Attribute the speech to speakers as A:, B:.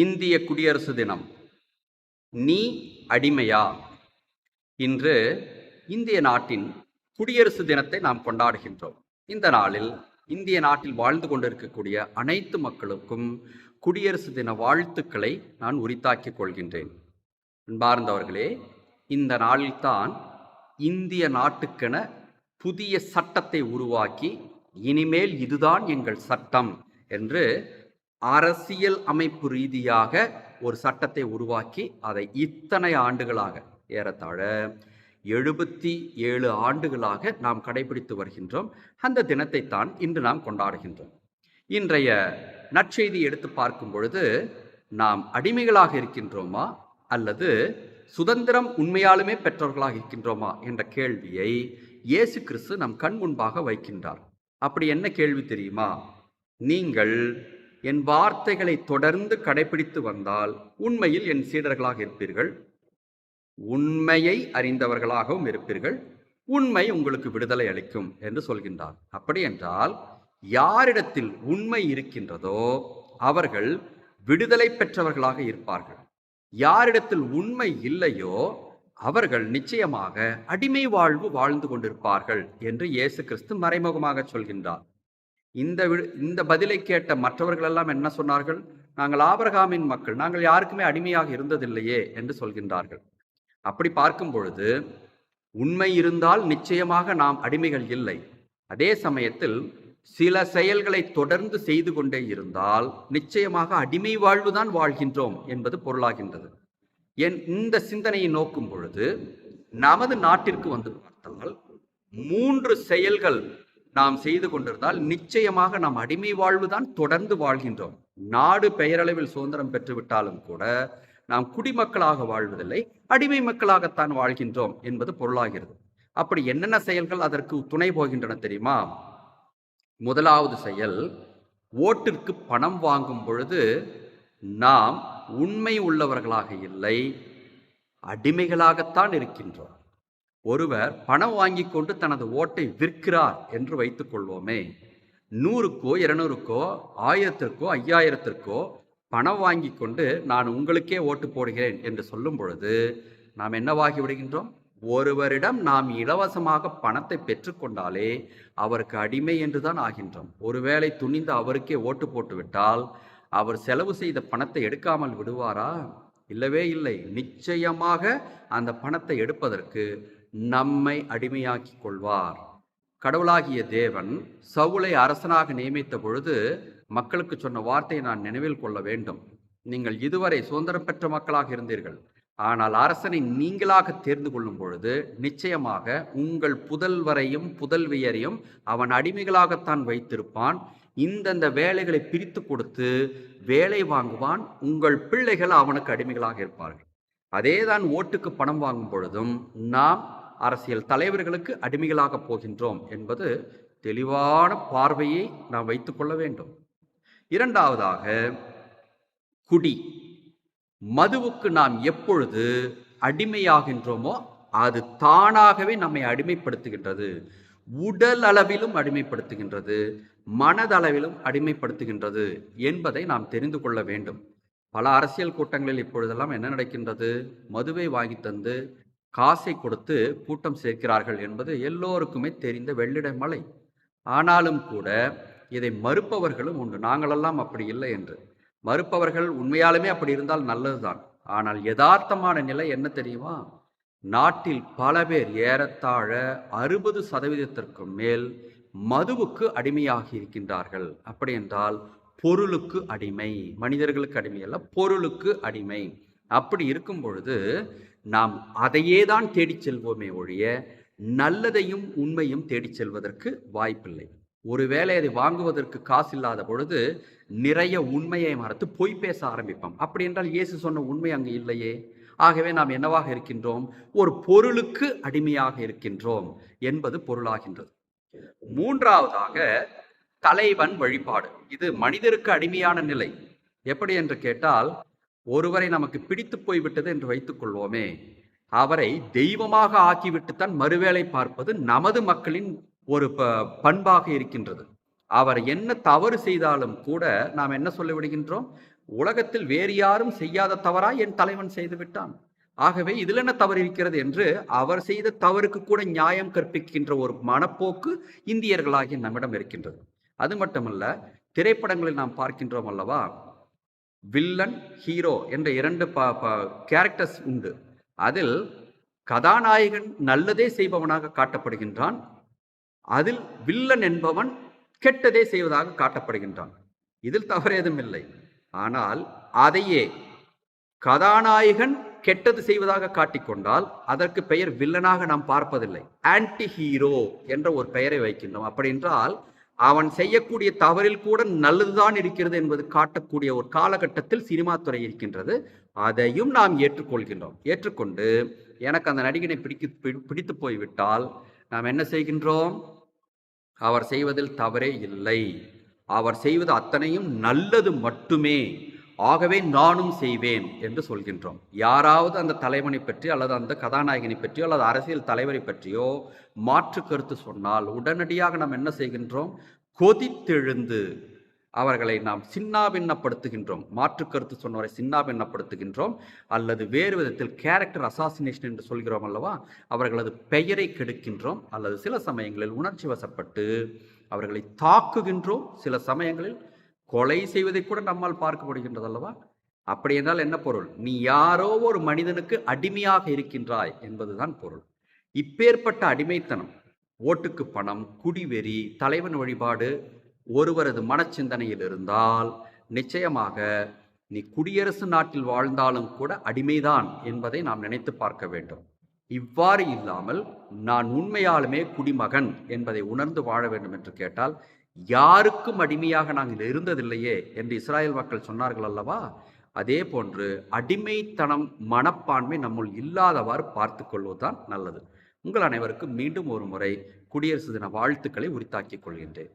A: இந்திய குடியரசு தினம். நீ அடிமையா? இன்று இந்திய நாட்டின் குடியரசு தினத்தை நாம் கொண்டாடுகின்றோம். இந்த நாளில் இந்திய நாட்டில் வாழ்ந்து கொண்டிருக்கக்கூடிய அனைத்து மக்களுக்கும் குடியரசு தின வாழ்த்துக்களை நான் உரித்தாக்கிக் கொள்கின்றேன். அன்பார்ந்தவர்களே இந்த நாளில்தான் இந்திய நாட்டுக்கென புதிய சட்டத்தை உருவாக்கி இனிமேல் இதுதான் எங்கள் சட்டம் என்று அரசியல் அமைப்பு ரீதியாக ஒரு சட்டத்தை உருவாக்கி அதை இத்தனை ஆண்டுகளாக ஏறத்தாழ எழுபத்தி ஏழு ஆண்டுகளாக நாம் கடைபிடித்து வருகின்றோம். அந்த தினத்தை தான் இன்று நாம் கொண்டாடுகின்றோம். இன்றைய நற்செய்தி எடுத்து பார்க்கும் பொழுது நாம் அடிமைகளாக இருக்கின்றோமா? அல்லது சுதந்திரம் உண்மையாலுமே பெற்றவர்களாக இருக்கின்றோமா? என்ற கேள்வியை இயேசு கிறிஸ்து நம் கண் முன்பாக வைக்கின்றார். அப்படி என்ன கேள்வி தெரியுமா? நீங்கள் என் வார்த்தைகளை தொடர்ந்து கடைபிடித்து வந்தால் உண்மையில் என் சீடர்களாக இருப்பீர்கள். உண்மையை அறிந்தவர்களாகவும் இருப்பீர்கள். உண்மை உங்களுக்கு விடுதலை அளிக்கும் என்று சொல்கின்றார். அப்படி என்றால் யாரிடத்தில் உண்மை இருக்கின்றதோ அவர்கள் விடுதலை பெற்றவர்களாக இருப்பார்கள். யாரிடத்தில் உண்மை இல்லையோ அவர்கள் நிச்சயமாக அடிமை வாழ்வு வாழ்ந்து கொண்டிருப்பார்கள் என்று இயேசு கிறிஸ்து மறைமுகமாக சொல்கின்றார். இந்த இந்த பதிலை கேட்ட மற்றவர்கள் எல்லாம் என்ன சொன்னார்கள்? நாங்கள் ஆபரகாமின் மக்கள் நாங்கள் யாருக்குமே அடிமையாக இருந்ததில்லையே என்று சொல்கின்றார்கள். அப்படி பார்க்கும் பொழுது உண்மை இருந்தால் நிச்சயமாக நாம் அடிமைகள் இல்லை. அதே சமயத்தில் சில செயல்களை தொடர்ந்து செய்து கொண்டே இருந்தால் நிச்சயமாக அடிமை வாழ்வுதான் வாழ்கின்றோம் என்பது பொருளாகின்றது. என் இந்த சிந்தனையை நோக்கும் பொழுது நமது நாட்டிற்கு வந்து பார்த்தால் மூன்று செயல்கள் நாம் செய்து கொண்டிருந்தால் நிச்சயமாக நாம் அடிமை வாழ்வுதான் தொடர்ந்து வாழ்கின்றோம். நாடு பெயரளவில் சுதந்திரம் பெற்றுவிட்டாலும் கூட நாம் குடிமக்களாக வாழ்வதில்லை அடிமை மக்களாகத்தான் வாழ்கின்றோம் என்பது பொருளாகிறது. அப்படி என்னென்ன செயல்கள் அதற்கு துணை போகின்றன தெரியுமா? முதலாவது செயல் ஓட்டிற்கு பணம் வாங்கும் பொழுது நாம் உண்மை உள்ளவர்களாக இல்லை அடிமைகளாகத்தான் இருக்கின்றோம். ஒருவர் பணம் வாங்கி கொண்டு தனது ஓட்டை விற்கிறார் என்று வைத்துக் கொள்வோமே. நூறுக்கோ இருநூறுக்கோ ஆயிரத்திற்கோ ஐயாயிரத்திற்கோ பணம் வாங்கி கொண்டு நான் உங்களுக்கே ஓட்டு போடுகிறேன் என்று சொல்லும் பொழுது நாம் என்னவாகி விடுகின்றோம்? ஒருவரிடம் நாம் இலவசமாக பணத்தை பெற்றுக்கொண்டாலே அவருக்கு அடிமை என்றுதான் ஆகின்றோம். ஒருவேளை துணிந்து அவருக்கே ஓட்டு போட்டுவிட்டால் அவர் செலவு செய்த பணத்தை எடுக்காமல் விடுவாரா? இல்லவே இல்லை. நிச்சயமாக அந்த பணத்தை எடுப்பதற்கு நம்மை அடிமையாக்கி கொள்வார் கடவுளாகிய தேவன் சவுலை அரசனாக நியமித்த பொழுது மக்களுக்கு சொன்ன வார்த்தையை நான் நினைவில் கொள்ள வேண்டும். நீங்கள் இதுவரை சுதந்திரம் பெற்ற மக்களாக இருந்தீர்கள். ஆனால் அரசனை நீங்களாக தேர்ந்து கொள்ளும் பொழுது நிச்சயமாக உங்கள் புதல்வரையும் புதல்வியரையும் அவன் அடிமைகளாகத்தான் வைத்திருப்பான். இந்தந்த வேலைகளை பிரித்து கொடுத்து வேலை வாங்குவான். உங்கள் பிள்ளைகள் அவனுக்கு அடிமைகளாக இருப்பார்கள். அதேதான் ஓட்டுக்கு பணம் வாங்கும் பொழுதும் நாம் அரசியல் தலைவர்களுக்கு அடிமைகளாக போகின்றோம் என்பது தெளிவான பார்வையை நாம் வைத்துக்கொள்ள வேண்டும். இரண்டாவதாக குடி. மதுவுக்கு நாம் எப்பொழுது அடிமையாகின்றோமோ அது தானாகவே நம்மை அடிமைப்படுத்துகின்றது. உடல் அளவிலும் அடிமைப்படுத்துகின்றது மனதளவிலும் அடிமைப்படுத்துகின்றது என்பதை நாம் தெரிந்து கொள்ள வேண்டும். பல அரசியல் கூட்டங்களில் இப்பொழுதெல்லாம் என்ன நடக்கின்றது? மதுவை வாங்கி தந்து காசை கொடுத்து கூட்டம் சேர்க்கிறார்கள் என்பது எல்லோருக்குமே தெரிந்த வெள்ளிட மலை. ஆனாலும் கூட இதை மறுப்பவர்களும் உண்டு. நாங்களெல்லாம் அப்படி இல்லை என்று. மறுப்பவர்கள் உண்மையாலுமே அப்படி இருந்தால் நல்லதுதான். ஆனால் யதார்த்தமான நிலை என்ன தெரியுமா? நாட்டில் பல பேர் ஏறத்தாழ அறுபது சதவீதத்திற்கும் மேல் மதுவுக்கு அடிமையாகி இருக்கின்றார்கள். அப்படி என்றால் பொருளுக்கு அடிமை. மனிதர்களுக்கு அடிமை அல்ல பொருளுக்கு அடிமை. அப்படி இருக்கும் பொழுது நாம் அதையே தான் தேடிச் செல்வோமே ஒழிய நல்லதையும் உண்மையும் தேடிச் செல்வதற்கு வாய்ப்பில்லை. ஒருவேளை அதை வாங்குவதற்கு காசு இல்லாத பொழுது நிறைய உண்மையை மறத்து பொய் பேச ஆரம்பிப்போம். அப்படி என்றால் இயேசு சொன்ன உண்மை அங்கு இல்லையே. ஆகவே நாம் என்னவாக இருக்கின்றோம்? ஒரு பொருளுக்கு அடிமையாக இருக்கின்றோம் என்பது பொருளாகின்றது. மூன்றாவதாக தலைவன் வழிபாடு. இது மனிதருக்கு அடிமையான நிலை. எப்படி என்று கேட்டால் ஒருவரை நமக்கு பிடித்து போய்விட்டது என்று வைத்துக் கொள்வோமே அவரை தெய்வமாக ஆக்கிவிட்டுத்தான் மறுவேளை பார்ப்பது நமது மக்களின் ஒரு ப பண்பாக இருக்கின்றது. அவர் என்ன தவறு செய்தாலும் கூட நாம் என்ன சொல்லிவிடுகின்றோம் உலகத்தில் வேறு யாரும் செய்யாத தவறா என் தலைவன் செய்து விட்டான். ஆகவே இதில் என்ன தவறு இருக்கிறது என்று அவர் செய்த தவறுக்கு கூட நியாயம் கற்பிக்கின்ற ஒரு மனப்போக்கு இந்தியர்களாகிய நம்மிடம் இருக்கின்றது. அது மட்டுமல்ல திரைப்படங்களில் நாம் பார்க்கின்றோம் அல்லவா? வில்லன் ஹீரோ என்ற இரண்டு கேரக்டர்ஸ் உண்டு. அதில் கதாநாயகன் நல்லதே செய்பவனாக காட்டப்படுகின்றான். அதில் வில்லன் என்பவன் கெட்டதே செய்வதாக காட்டப்படுகின்றான். இதில் தவறு ஏதும் இல்லை. ஆனால் அதையே கதாநாயகன் கெட்டது செய்வதாக காட்டிக்கொண்டால் அதற்கு பெயர் வில்லனாக நாம் பார்ப்பதில்லை. ஆன்டி ஹீரோ என்ற ஒரு பெயரை வைக்கின்றோம். அப்படி என்றால் அவன் செய்யக்கூடிய தவறில் கூட நல்லதுதான் இருக்கிறது என்பது காட்டக்கூடிய ஒரு காலகட்டத்தில் சினிமா துறை இருக்கின்றது. அதையும் நாம் ஏற்றுக்கொள்கின்றோம். ஏற்றுக்கொண்டு எனக்கு அந்த நடிகனை பிடிக்க பிடித்து போய்விட்டால் நாம் என்ன செய்கின்றோம்? அவர் செய்வதில் தவறே இல்லை. அவர் செய்வது அத்தனையும் நல்லது மட்டுமே. ஆகவே நானும் செய்வேன் என்று சொல்கின்றோம். யாராவது அந்த தலைவனை பற்றி அல்லது அந்த கதாநாயகனை பற்றியோ அல்லது அரசியல் தலைவரை பற்றியோ மாற்று கருத்து சொன்னால் உடனடியாக நாம் என்ன செய்கின்றோம்? கொதித்தெழுந்து அவர்களை நாம் சின்னாபின்னப்படுத்துகின்றோம். மாற்று கருத்து சொன்னவரை சின்னாபின்னப்படுத்துகின்றோம். அல்லது வேறு விதத்தில் கேரக்டர் அசாசினேஷன் என்று சொல்கிறோம் அல்லவா? அவர்களது பெயரை கெடுக்கின்றோம். அல்லது சில சமயங்களில் உணர்ச்சி வசப்பட்டு அவர்களை தாக்குகின்றோம். சில சமயங்களில் கொலை செய்வதை கூட நம்மால் பார்க்க முடிகின்றது அல்லவா அப்படி என்றால் என்ன பொருள்? நீ யாரோ ஒரு மனிதனுக்கு அடிமையாக இருக்கின்றாய் என்பதுதான் பொருள். இப்பேற்பட்ட அடிமைத்தனம் ஓட்டுக்கு பணம் குடிவெறி தலைவன் வழிபாடு ஒருவரது மனச்சிந்தனையில் இருந்தால் நிச்சயமாக நீ குடியரசு நாட்டில் வாழ்ந்தாலும் கூட அடிமைதான் என்பதை நாம் நினைத்து பார்க்க வேண்டும். இவ்வாறு இல்லாமல் நான் உண்மையாலுமே குடிமகன் என்பதை உணர்ந்து வாழ வேண்டும் என்று கேட்டால் யாருக்கும் அடிமையாக நாங்கள் இருந்ததில்லையே என்று இஸ்ராயல் மக்கள் சொன்னார்கள் அல்லவா? அதே போன்று அடிமைத்தனம் மனப்பான்மை நம்முள் இல்லாதவாறு பார்த்து கொள்வதுதான் நல்லது. உங்கள் அனைவருக்கும் மீண்டும் ஒரு முறை குடியரசு தின வாழ்த்துக்களை உரித்தாக்கிக் கொள்கின்றேன்.